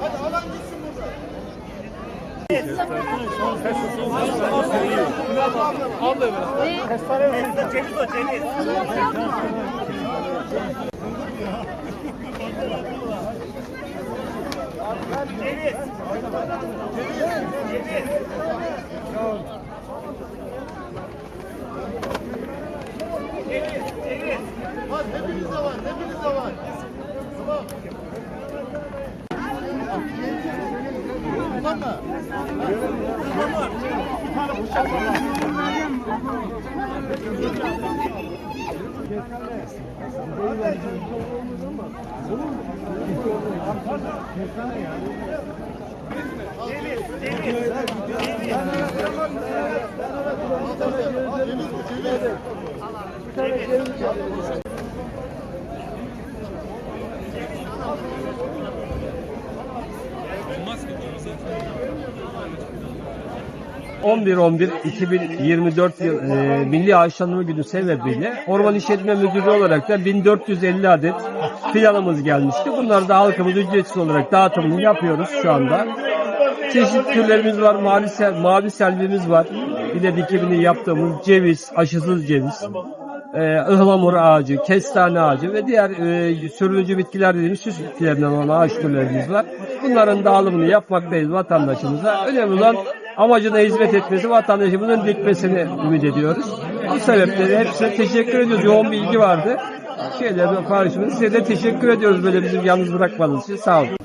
Hadi alan gitsin buradan. Ceviz o ceviz. Ceviz. Ceviz. Ceviz. hepinizde var, hepinizde var. Tamam. Tamam mı? Tamam. Bir tane bıçak var. Ceviz, ceviz, ceviz. Ceviz bu, ceviz. Ceviz. ...11-11-2024 yıl e, Milli Ağaçlanma Günü sebebiyle Orman İşletme Müdürlüğü olarak da 1450 adet fidanımız gelmişti. Bunları da halkımız ücretsiz olarak dağıtımını yapıyoruz şu anda. Çeşitli türlerimiz var, mavi, sel, mavi selvimiz var. Bir de dikimini yaptığımız ceviz, aşısız ceviz, e, ıhlamur ağacı, kestane ağacı ve diğer e, sürülücü bitkiler dediğimiz süs bitkilerinden olan ağaç türlerimiz var. Bunların dağılımını yapmaktayız vatandaşımıza. Önemli olan amacına hizmet etmesi, vatandaşımızın dikmesini ümit ediyoruz. Bu sebeple de hepsine teşekkür ediyoruz. Yoğun bir ilgi vardı. Şeyler paylaşımınız. Size de teşekkür ediyoruz böyle bizim yalnız bırakmadığınız için. Sağ olun.